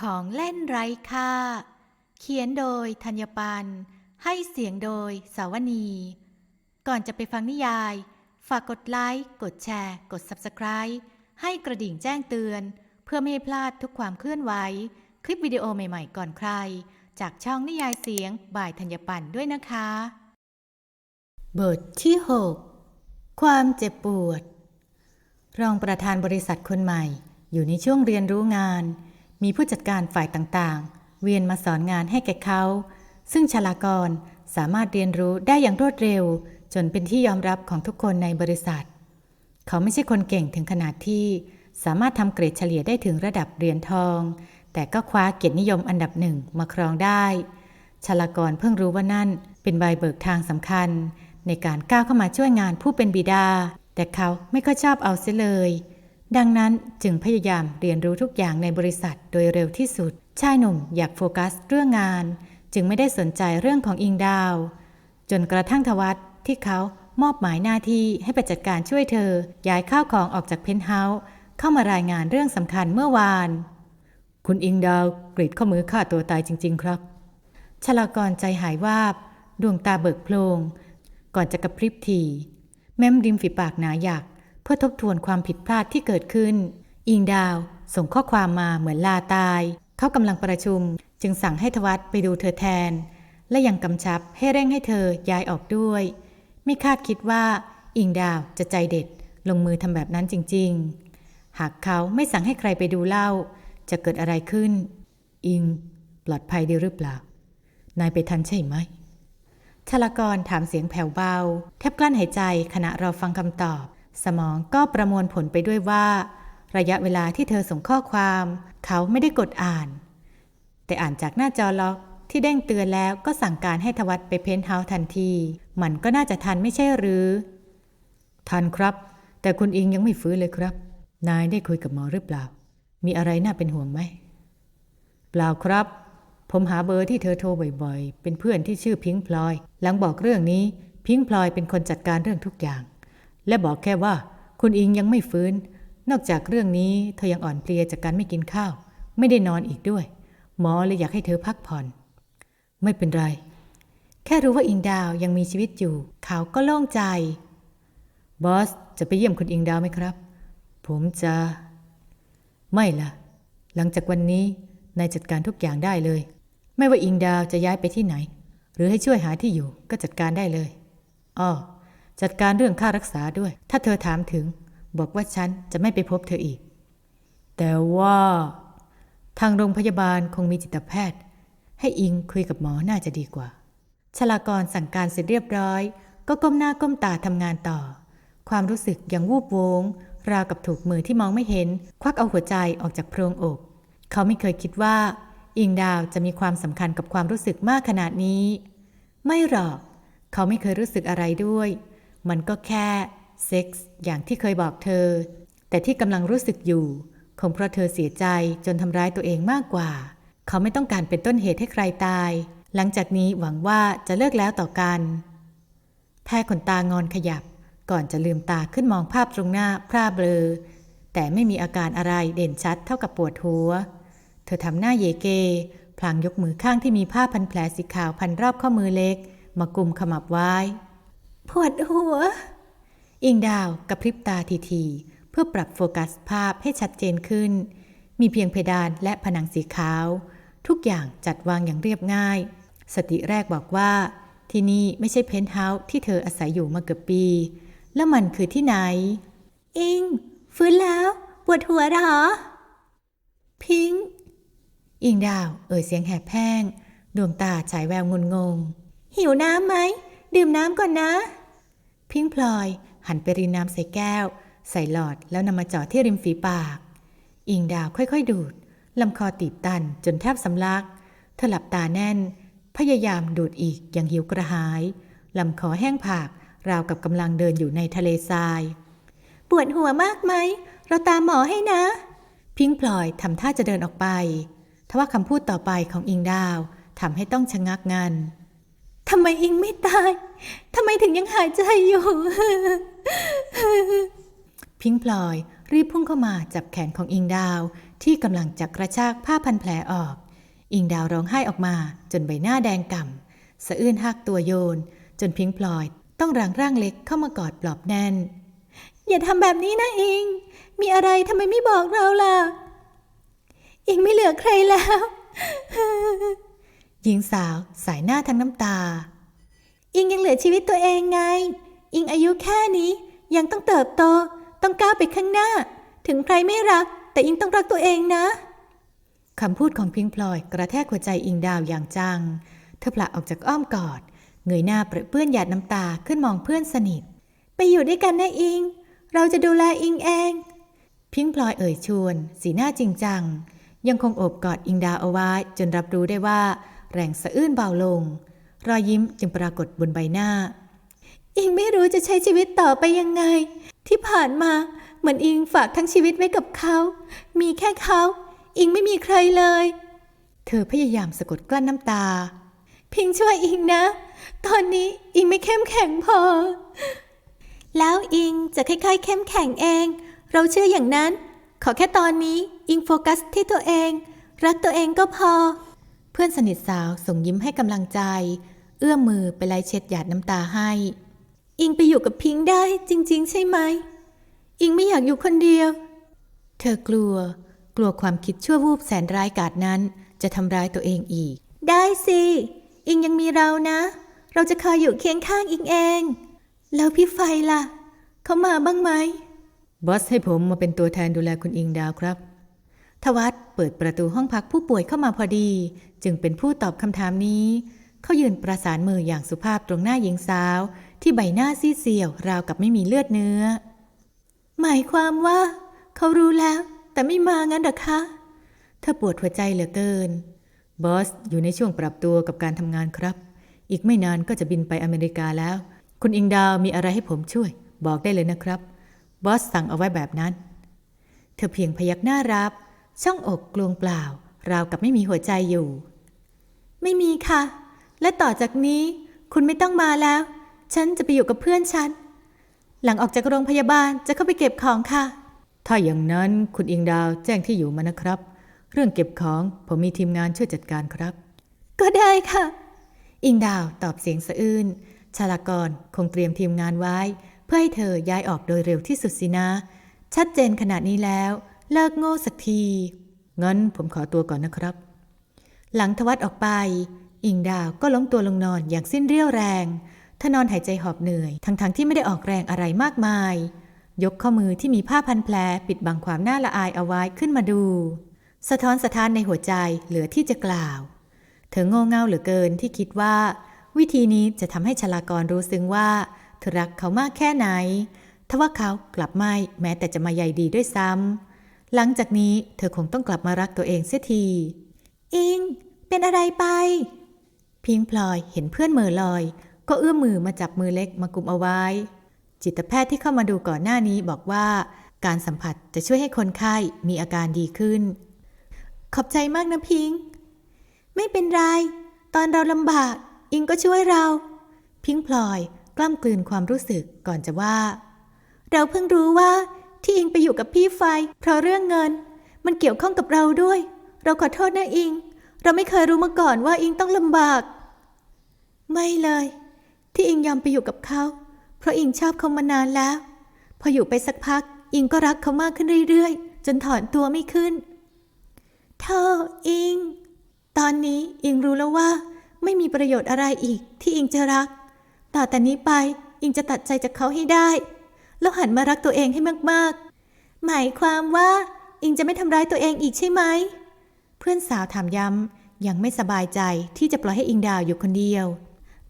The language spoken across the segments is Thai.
ของเล่นไร้ค่า เขียนโดยธัญปัน ให้เสียงโดยสาวนี ก่อนจะไปฟังนิยาย ฝากกดไลค์ กดแชร์ กด Subscribe ให้กระดิ่งแจ้งเตือน เพื่อไม่ให้พลาดทุกความเคลื่อนไหว คลิปวิดีโอใหม่ๆ ก่อนใคร จากช่องนิยายเสียงบ่ายธัญปันด้วยนะคะ บทที่ 6 ความเจ็บปวด รองประธานบริษัทคนใหม่ อยู่ในช่วงเรียนรู้งาน มีผู้จัดการฝ่ายต่างๆ เวียนมาสอนงานให้แก่เขา ซึ่งชลากรสามารถเรียนรู้ได้อย่างรวดเร็ว จนเป็นที่ยอมรับของทุกคนในบริษัท เขาไม่ใช่คนเก่งถึงขนาดที่ สามารถทำเกรดเฉลี่ยได้ถึงระดับเหรียญทอง แต่ก็คว้าเกียรตินิยมอันดับหนึ่งมาครองได้ชลากรเพิ่งรู้ว่านั่นเป็นใบเบิกทางสำคัญ ในการก้าวเข้ามาช่วยงานผู้เป็นบิดา แต่เขาไม่ค่อยชอบเอาเสียเลย ดังนั้นจึงพยายามเรียนรู้ทุกอย่างในบริษัทโดยเร็วที่สุด ชายหนุ่มอยากโฟกัสเรื่องงาน จึงไม่ได้สนใจเรื่องของอิงดาว จนกระทั่งทวัตที่เขามอบหมายหน้าที่ให้ไปจัดการช่วยเธอ ย้ายข้าวของออกจากเพนท์เฮาส์เข้ามารายงานเรื่องสำคัญเมื่อวาน คุณอิงดาวกรีดข้อมือฆ่าตัวตายจริง ๆ ครับชลากรใจหายวาบ ดวงตาเบิกโพลงก่อนจะกระพริบทีแม้มริมฝีปากหนาหยัก พื่อทบทวนความผิดพลาดที่เกิดขึ้น อิงดาว ส่งข้อความมาเหมือนลาตาย เขากำลังประชุม จึงสั่งให้ทวัตไปดูเธอแทน และยังกำชับให้เร่งให้เธอย้ายออกด้วย ไม่คาดคิดว่า อิงดาวจะใจเด็ด ลงมือทำแบบนั้นจริง ๆ หากเขาไม่สั่งให้ใครไปดูเล้าจะเกิดอะไรขึ้น อิง ปลอดภัยดีหรือเปล่า นายไปทันใช่ไหมชลากรถามเสียงแผ่วเบา แทบกลั้นหายใจขณะรอฟังคำตอบ สมองก็ประมวลผลไปด้วยว่า ระยะเวลาที่เธอส่งข้อความ เขาไม่ได้กดอ่าน แต่อ่านจากหน้าจอล็อกที่เด้งเตือนแล้วก็สั่งการให้ทวัตไปเพนท์เฮาส์ทันที มันก็น่าจะทันไม่ใช่หรือ ทันครับ แต่คุณอิงยังไม่ฟื้นเลยครับ นายได้คุยกับหมอหรือเปล่า มีอะไรน่าเป็นห่วงไหมเปล่าครับ ผมหาเบอร์ที่เธอโทรบ่อยๆ เป็นเพื่อนที่ชื่อพิงพลอย หลังบอกเรื่องนี้ พิงพลอยเป็นคนจัดการเรื่องทุกอย่าง และบอกแค่ว่า คุณอิงยังไม่ฟื้น นอกจากเรื่องนี้เธอยังอ่อนเพลียจากการไม่กินข้าว ไม่ได้นอนอีกด้วย หมอเลยอยากให้เธอพักผ่อน ไม่เป็นไร แค่รู้ว่าอิงดาวยังมีชีวิตอยู่ เขาก็โล่งใจ บอสจะไปเยี่ยมคุณอิงดาวไหมครับ ผมจะ ไม่ละหลังจากวันนี้นายจัดการทุกอย่างได้เลย ไม่ว่าอิงดาวจะย้ายไปที่ไหน หรือให้ช่วยหาที่อยู่ก็จัดการได้เลยอ้อ จัดการเรื่องค่ารักษาด้วย ถ้าเธอถามถึง บอกว่าฉันจะไม่ไปพบเธออีก แต่ว่า ทางโรงพยาบาลคงมีจิตแพทย์ ให้อิงคุยกับหมอน่าจะดีกว่า ชลากรสั่งการเสร็จเรียบร้อย ก็ก้มหน้าก้มตาทำงานต่อ ความรู้สึกยังวูบวง ราวกับถูกมือที่มองไม่เห็น ควักเอาหัวใจออกจากโพรงอก เขาไม่เคยคิดว่า อิงดาวจะมีความสำคัญกับความรู้สึกมากขนาดนี้ ไม่หรอก เขาไม่เคยรู้สึกอะไรด้วย มันก็แค่เซ็กส์อย่างที่เคยบอกเธอ แต่ที่กำลังรู้สึกอยู่ คงเพราะเธอเสียใจจนทำร้ายตัวเองมากกว่า เขาไม่ต้องการเป็นต้นเหตุให้ใครตาย หลังจากนี้หวังว่าจะเลิกแล้วต่อกันแพรขนตางอนขยับ ก่อนจะลืมตาขึ้นมองภาพตรงหน้าพร่าเบลอ แต่ไม่มีอาการอะไรเด่นชัดเท่ากับปวดหัว เธอทำหน้าเยเก พลางยกมือข้างที่มีผ้าพันแผลสีขาวพันรอบข้อมือเล็ก มากุมขมับไว้ ปวดหัว อิงดาวกระพริบตาทีๆเพื่อปรับโฟกัสภาพให้ชัดเจนขึ้น มีเพียงเพดานและผนังสีขาว ทุกอย่างจัดวางอย่างเรียบง่าย สติแรกบอกว่า ที่นี่ไม่ใช่เพนท์เฮาส์ที่เธออาศัยอยู่มาเกือบปี แล้วมันคือที่ไหน อิง ฟื้นแล้ว ปวดหัวเหรอ พิงค์อิงดาว เอ่ยเสียงแหบแห้ง ดวงตาฉายแววงุนงง หิวน้ำไหม ดื่มน้ำก่อนนะ พิงพลอย หันไปรินน้ำใส่แก้ว ใส่หลอดแล้วนำมาจ่อที่ริมฝีปาก อิงดาวค่อยๆ ดูดลำคอตีบตันจนแทบสำลักเธอหลับตาแน่น พยายามดูดอีกอย่างหิวกระหายลำคอแห้งผาก ราวกับกำลังเดินอยู่ในทะเลทราย ปวดหัวมากไหม เราตามหมอให้นะ พิงพลอยทำท่าจะเดินออกไปทว่าคำพูดต่อไปของอิงดาวทำให้ต้องชะงักงัน ทำไมอิงไม่ตาย ทำไมถึงยังหายใจอยู่ พิงค์พลอยรีบพุ่งเข้ามาจับแขนของอิงดาว ที่กำลังจะกระชากผ้าพันแผลออก อิงดาวร้องไห้ออกมาจนใบหน้าแดงก่ำสะอื้นหักตัวโยน จนพิงพลอยต้องร่างร่างเล็กเข้ามากอดปลอบแน่น อย่าทำแบบนี้นะอิง มีอะไรทำไมไม่บอกเราล่ะ อิงไม่เหลือใครแล้ว หญิงสาวสายหน้าทั้งน้ำตา อิงยังเหลือชีวิตตัวเองไง อิงอายุแค่นี้ยังต้องเติบโต ต้องก้าวไปข้างหน้า ถึงใครไม่รัก แต่อิงต้องรักตัวเองนะคำพูดของพิงพลอยกระแทกหัวใจอิงดาวอย่างจัง เธอผละออกจากอ้อมกอด เงยหน้าเปรอะเปื้อนหยาดน้ำตาขึ้นมองเพื่อนสนิท ไปอยู่ด้วยกันนะอิง เราจะดูแลอิงเอง พิงพลอยเอ่ยชวน สีหน้าจริงจัง ยังคงโอบกอดอิงดาวเอาไว้จนรับรู้ได้ว่า แรงสะอื้นเบาลง รอยยิ้มจึงปรากฏบนใบหน้า อิงไม่รู้จะใช้ชีวิตต่อไปยังไง ที่ผ่านมาเหมือนอิงฝากทั้งชีวิตไว้กับเขา มีแค่เขา อิงไม่มีใครเลย เธอพยายามสะกดกลั้นน้ำตา พิงช่วยอิงนะ ตอนนี้อิงไม่เข้มแข็งพอ แล้วอิงจะค่อยๆเข้มแข็งเอง เราเชื่ออย่างนั้น ขอแค่ตอนนี้อิงโฟกัสที่ตัวเอง รักตัวเองก็พอ พื่อนสนิทสาวส่งยิ้มให้กำลังใจ เอื้อมมือไปไล่เช็ดหยาดน้ำตาให้ อิงไปอยู่กับพิงค์ได้จริง ๆ ใช่ไหม อิงไม่อยากอยู่คนเดียว เธอกลัว กลัวความคิดชั่ววูบแสนร้ายกาจนั้น จะทำร้ายตัวเองอีก ได้สิ อิงยังมีเรานะ เราจะคอยอยู่เคียงข้างอิงเอง แล้วพี่ไฟล่ะ เขามาบ้างไหมบอสให้ผมมาเป็นตัวแทนดูแลคุณอิงดาวครับ ทวัตเปิดประตูห้องพักผู้ป่วยเข้ามาพอดี จึงเป็นผู้ตอบคำถามนี้ เขายืนประสานมืออย่างสุภาพตรงหน้าหญิงสาว ที่ใบหน้าซีเซียวราวกับไม่มีเลือดเนื้อ หมายความว่า เขารู้แล้ว แต่ไม่มางั้นหรอคะเธอปวดหัวใจเหลือเกิน บอสอยู่ในช่วงปรับตัวกับการทำงานครับ อีกไม่นานก็จะบินไปอเมริกาแล้ว คุณอิงดาวมีอะไรให้ผมช่วย บอกได้เลยนะครับ บอสสั่งเอาไว้แบบนั้น เธอเพียงพยักหน้ารับ ช่องอกกลวงเปล่า ราวกับไม่มีหัวใจอยู่ ไม่มีค่ะ และต่อจากนี้ คุณไม่ต้องมาแล้ว ฉันจะไปอยู่กับเพื่อนฉัน หลังออกจากโรงพยาบาลจะเข้าไปเก็บของค่ะ ถ้าอย่างนั้นคุณอิงดาวแจ้งที่อยู่มานะครับ เรื่องเก็บของผมมีทีมงานช่วยจัดการครับ ก็ได้ค่ะ อิงดาวตอบเสียงสะอื้นชาลากรคงเตรียมทีมงานไว้ เพื่อให้เธอย้ายออกโดยเร็วที่สุดสินะ ชัดเจนขนาดนี้แล้ว เลิกโง่สักทีงั้นผมขอตัวก่อนนะครับ หลังทวัดออกไป อิงดาวก็ล้มตัวลงนอนอย่างสิ้นเรี่ยวแรงเธอนอนหายใจหอบเหนื่อย ทั้งๆทที่ไม่ได้ออกแรงอะไรมากมาย ยกข้อมือที่มีผ้าพันแผลปิดบังความน่าละอายเอาไว้ขึ้นมาดู สะท้อนสะท้านในหัวใจเหลือที่จะกล่าว เธอโง่เง่าเหลือเกินที่คิดว่า วิธีนี้จะทำให้ชลากรรู้ซึ้งว่าเธอรักเขามากแค่ไหนทว่าเขากลับไม่แม้แต่จะมาใยดีด้วยซ้ำ หลังจากนี้เธอคงต้องกลับมารักตัวเองเสียที อิง เป็นอะไรไป พิงพลอยเห็นเพื่อนเหม่อลอย ก็เอื้อมมือมาจับมือเล็กมากุมเอาไว้ จิตแพทย์ที่เข้ามาดูก่อนหน้านี้บอกว่า การสัมผัสจะช่วยให้คนไข้มีอาการดีขึ้น ขอบใจมากนะพิง ไม่เป็นไร ตอนเราลำบาก อิงก็ช่วยเรา พิงพลอยกล้ำกลืนความรู้สึกก่อนจะว่า เราเพิ่งรู้ว่า ที่อิงไปอยู่กับพี่ไฟ เพราะเรื่องเงิน มันเกี่ยวข้องกับเราด้วย เราขอโทษนะอิง เราไม่เคยรู้มาก่อนว่าอิงต้องลำบาก ไม่เลย ที่อิงยอมไปอยู่กับเขา เพราะอิงชอบเขามานานแล้ว พออยู่ไปสักพัก อิงก็รักเขามากขึ้นเรื่อยๆ จนถอนตัวไม่ขึ้น เธออิง ตอนนี้อิงรู้แล้วว่า ไม่มีประโยชน์อะไรอีกที่อิงจะรัก ต่อแต่นี้ไปอิงจะตัดใจจากเขาให้ได้ แล้วหันมารักตัวเองให้มากๆ หมายความว่าอิงจะไม่ทำร้ายตัวเองอีกใช่ไหม เพื่อนสาวถามย้ำยังไม่สบายใจที่จะปล่อยให้อิงดาวอยู่คนเดียว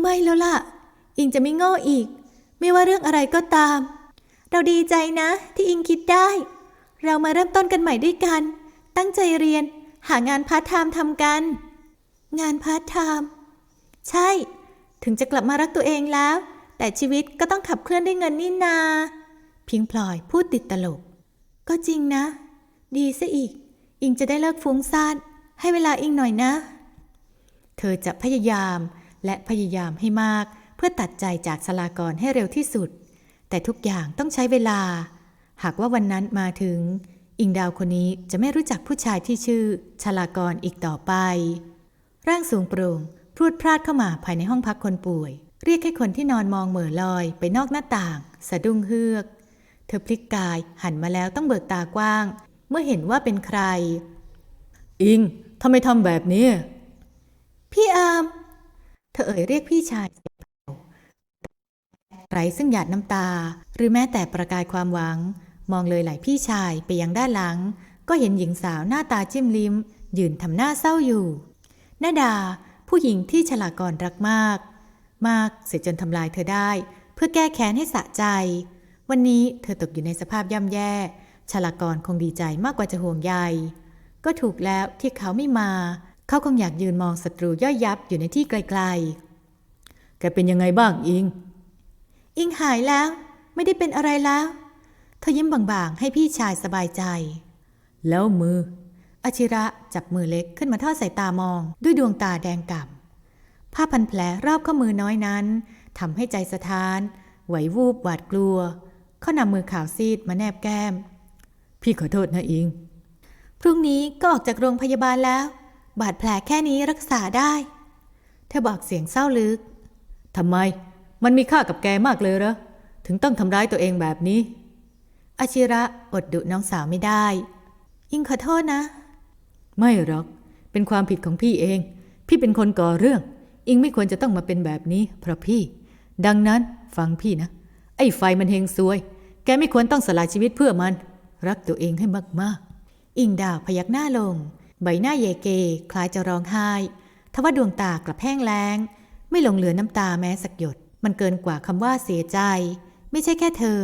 ไม่แล้วล่ะ อิงจะไม่โง่อีก ไม่ว่าเรื่องอะไรก็ตาม เราดีใจนะที่อิงคิดได้ เรามาเริ่มต้นกันใหม่ด้วยกัน ตั้งใจเรียนหางานพาร์ทไทม์ทำกัน งานพาร์ทไทม์ใช่ ถึงจะกลับมารักตัวเองแล้ว แต่ชีวิตก็ต้องขับเคลื่อนด้วยเงินนี่นา พิงพลอยพูดติดตลก ก็จริงนะ ดีซะอีก อิงจะได้เลิกฟุ้งซ่านให้เวลาอิงหน่อยนะ เธอจะพยายามและพยายามให้มากเพื่อตัดใจจากสลากรให้เร็วที่สุด แต่ทุกอย่างต้องใช้เวลา หากว่าวันนั้นมาถึง อิงดาวคนนี้จะไม่รู้จักผู้ชายที่ชื่อชลากรอีกต่อไป ร่างสูงโปร่งพรวดพลาดเข้ามาภายในห้องพักคนป่วย เรียกให้คนที่นอนมองเหม่อลอยไปนอกหน้าต่าง สะดุ้งเฮือก เธอพลิกกายหันมาแล้วต้องเบิกตากว้าง เมื่อเห็นว่าเป็นใคร อิงทำไมทำแบบนี้ พี่อาม เธอเอ่ยเรียกพี่ชายเสียงแผ่วไร้ซึ่งหยาดน้ำตา หรือแม้แต่ประกายความหวัง มองเลยไหลพี่ชายไปยังด้านหลัง ก็เห็นหญิงสาวหน้าตาจิ้มลิ้ม ยืนทำหน้าเศร้าอยู่นาดา ผู้หญิงที่ฉลากรรักมาก มากเสียจนทำลายเธอได้ เพื่อแก้แค้นให้สะใจ วันนี้เธอตกอยู่ในสภาพย่ำแย่ฉลากรคงดีใจมากกว่าจะห่วงใย ก็ถูกแล้วที่เขาไม่มา เขาคงอยากยืนมองศัตรูย่อยยับอยู่ในที่ไกลแกเป็นยังไงบ้างอิงๆอิงหายแล้ว ไม่ได้เป็นอะไรแล้ว เธอยิ้มบางๆ ให้พี่ชายสบายใจ แล้วมืออาชิระจับมือเล็กขึ้นมาทอดสายตามองด้วยดวงตาแดงก่ำ ผ้าพันแผลรอบข้อมือน้อยนั้นทำให้ใจสะท้าน ไหววูบหวาดกลัว เขานำมือขาวซีดมาแนบแก้ม พี่ขอโทษนะอิง พรุ่งนี้ก็ออกจากโรงพยาบาลแล้ว บาดแผลแค่นี้รักษาได้ เธอบอกเสียงเศร้าลึกทำไม มันมีค่ากับแกมากเลยเหรอ ถึงต้องทำร้ายตัวเองแบบนี้ อาชิระอดดุน้องสาวไม่ได้ อิงขอโทษนะ ไม่หรอก เป็นความผิดของพี่เอง พี่เป็นคนก่อเรื่อง อิงไม่ควรจะต้องมาเป็นแบบนี้เพราะพี่ ดังนั้นฟังพี่นะ ไอ้ไฟมันเฮงซวย แกไม่ควรต้องสละชีวิตเพื่อมัน รักตัวเองให้มากอิงดาวพยักหน้าลง ใบหน้าเยเก คล้ายจะร้องไห้ทว่าดวงตากลับแห้งแล้ง ไม่หลงเหลือน้ำตาแม้สักหยด มันเกินกว่าคำว่าเสียใจ ไม่ใช่แค่เธอ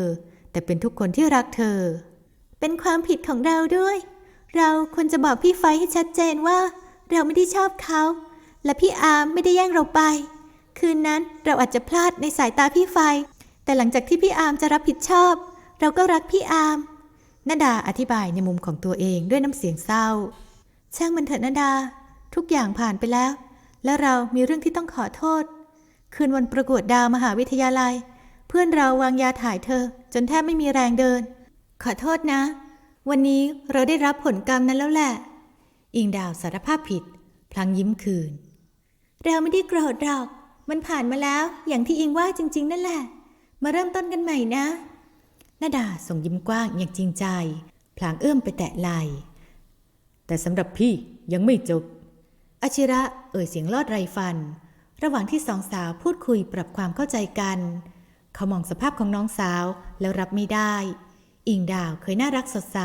แต่เป็นทุกคนที่รักเธอ เป็นความผิดของเราด้วย เราควรจะบอกพี่ไฟให้ชัดเจนว่า เราไม่ได้ชอบเขา และพี่อาร์มไม่ได้แย่งเราไป คืนนั้นเราอาจจะพลาดในสายตาพี่ไฟ แต่หลังจากที่พี่อาร์มจะรับผิดชอบ เราก็รักพี่อาร์มนาดาอธิบายในมุมของตัวเองด้วยน้ำเสียงเศร้า ช่างมันเถอะนาดา ทุกอย่างผ่านไปแล้ว และเรามีเรื่องที่ต้องขอโทษ คืนวันประกวดดาวมหาวิทยาลัย เพื่อนเราวางยาถ่ายเธอ จนแทบไม่มีแรงเดิน ขอโทษนะ วันนี้เราได้รับผลกรรมนั้นแล้วแหละ อิงดาวสารภาพผิด พลางยิ้มคืน เราไม่ได้โกรธหรอก มันผ่านมาแล้วอย่างที่อิงว่าจริง ๆ นั่นแหละ มาเริ่มต้นกันใหม่นะนาดาส่งยิ้มกว้างอย่างจริงใจ พลางเอื้อมไปแตะไหล่แต่สำหรับพี่ยังไม่จบอาชิระเอ่ยเสียงลอดไรฟัน ระหว่างที่สองสาวพูดคุยปรับความเข้าใจกัน เขามองสภาพของน้องสาวแล้วรับไม่ได้ อิงดาวเคยน่ารักสดใส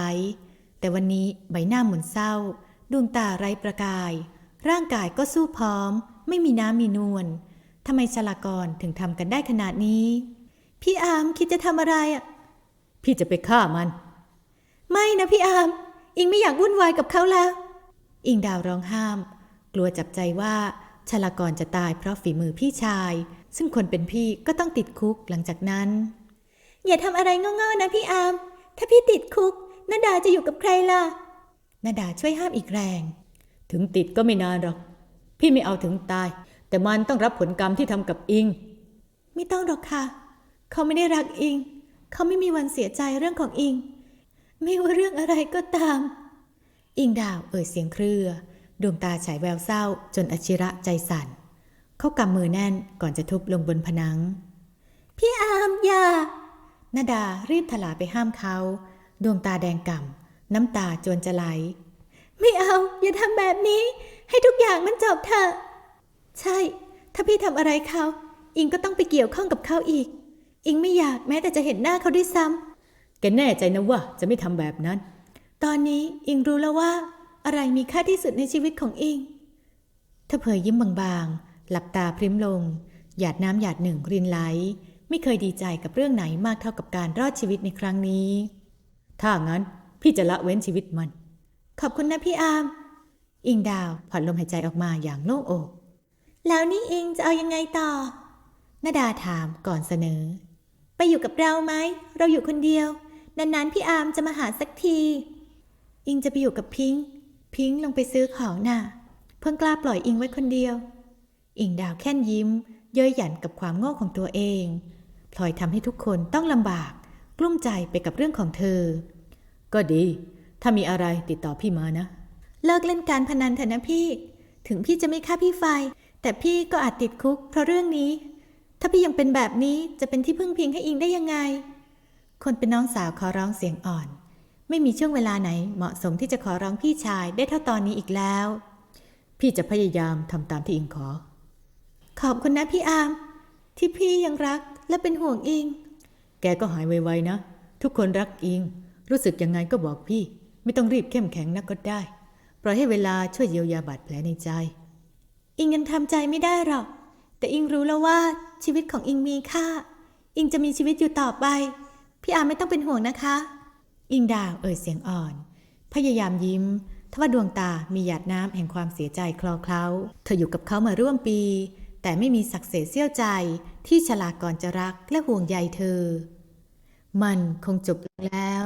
แต่วันนี้ใบหน้าหมุนเศร้า ดวงตาไร้ประกาย ร่างกายก็สู้พร้อม ไม่มีน้ำมีนวลทำไมชลากรถึงทำกันได้ขนาดนี้ พี่อามคิดจะทำอะไรอะ พี่จะไปฆ่ามัน ไม่นะพี่อาม อิงไม่อยากวุ่นวายกับเขาแล้ว อิงดาวร้องห้าม กลัวจับใจว่าชลากรจะตายเพราะฝีมือพี่ชาย ซึ่งคนเป็นพี่ก็ต้องติดคุกหลังจากนั้น อย่าทำอะไรโง่ๆนะพี่อาม ถ้าพี่ติดคุกนาดาจะอยู่กับใครล่ะนาดาช่วยห้ามอีกแรง ถึงติดก็ไม่นานหรอก พี่ไม่เอาถึงตาย แต่มันต้องรับผลกรรมที่ทำกับอิง ไม่ต้องหรอกค่ะ เขาไม่ได้รักอิง เขาไม่มีวันเสียใจเรื่องของอิง ไม่ว่าเรื่องอะไรก็ตาม อิงดาวเอ่ยเสียงเครือ ดวงตาฉายแววเศร้า จนอชิระใจสั่น เขากำมือแน่นก่อนจะทุบลงบนผนัง พี่อามอย่านาดารีบถลาไปห้ามเขา ดวงตาแดงก่ำน้ำตาจวนจะไหล ไม่เอาอย่าทำแบบนี้ ให้ทุกอย่างมันจบเถอะ ใช่ ถ้าพี่ทำอะไรเขา อิงก็ต้องไปเกี่ยวข้องกับเขาอีก อิงไม่อยากแม้แต่จะเห็นหน้าเขาด้วยซ้ำแกแน่ใจนะว่าจะไม่ทำแบบนั้น ตอนนี้อิงรู้แล้วว่า อะไรมีค่าที่สุดในชีวิตของอิงเธอเผยยิ้มบางๆ หลับตาพริมลง หยาดน้ำหยาดหนึ่งรินไหล ไม่เคยดีใจกับเรื่องไหนมากเท่ากับการรอดชีวิตในครั้งนี้ ถ้างั้นพี่จะละเว้นชีวิตมัน ขอบคุณนะพี่อาม อิงดาวผ่อนลมหายใจออกมาอย่างโล่งอก แล้วนี่อิงจะเอายังไงต่อนาดาถามก่อนเสนอ ไปอยู่กับเราไหม เราอยู่คนเดียว นานๆพี่อามจะมาหาสักที อิงจะไปอยู่กับพิงค์พิงค์ลงไปซื้อของน่ะ เพิ่งกล้าปล่อยอิงไว้คนเดียว อิงดาวแค่นยิ้ม เย้ยหยันกับความโง่ของตัวเองพลอยทำให้ทุกคนต้องลำบาก กลุ้มใจไปกับเรื่องของเธอ ก็ดี ถ้ามีอะไรติดต่อพี่มานะ เลิกเล่นการพนันเถอะนะพี่ ถึงพี่จะไม่ฆ่าพี่ไฟ แต่พี่ก็อาจติดคุก เพราะเรื่องนี้ ถ้าพี่ยังเป็นแบบนี้จะเป็นที่พึ่งพิงให้อิงได้ยังไง คนเป็นน้องสาวขอร้องเสียงอ่อน ไม่มีช่วงเวลาไหนเหมาะสมที่จะขอร้องพี่ชายได้เท่าตอนนี้อีกแล้ว พี่จะพยายามทำตามที่อิงขอ ขอบคุณนะพี่อาม ที่พี่ยังรักและเป็นห่วงอิง แกก็หายไวๆนะ ทุกคนรักอิง รู้สึกยังไงก็บอกพี่ ไม่ต้องรีบเข้มแข็งนักก็ได้ ปล่อยให้เวลาช่วยเยียวยาบาดแผลในใจ อิงยังทำใจไม่ได้หรอก แต่อิงรู้แล้วว่าชีวิตของอิงมีค่า อิงจะมีชีวิตอยู่ต่อไป พี่อาไม่ต้องเป็นห่วงนะคะ อิงดาวเอ่ยเสียงอ่อน พยายามยิ้มทว่าดวงตามีหยาดน้ำแห่งความเสียใจคลอเคล้า เธออยู่กับเขามาร่วมปี แต่ไม่มีสักเศษเสี้ยวใจที่ฉลาก่อนจะรักและห่วงใยเธอ มันคงจบลงแล้ว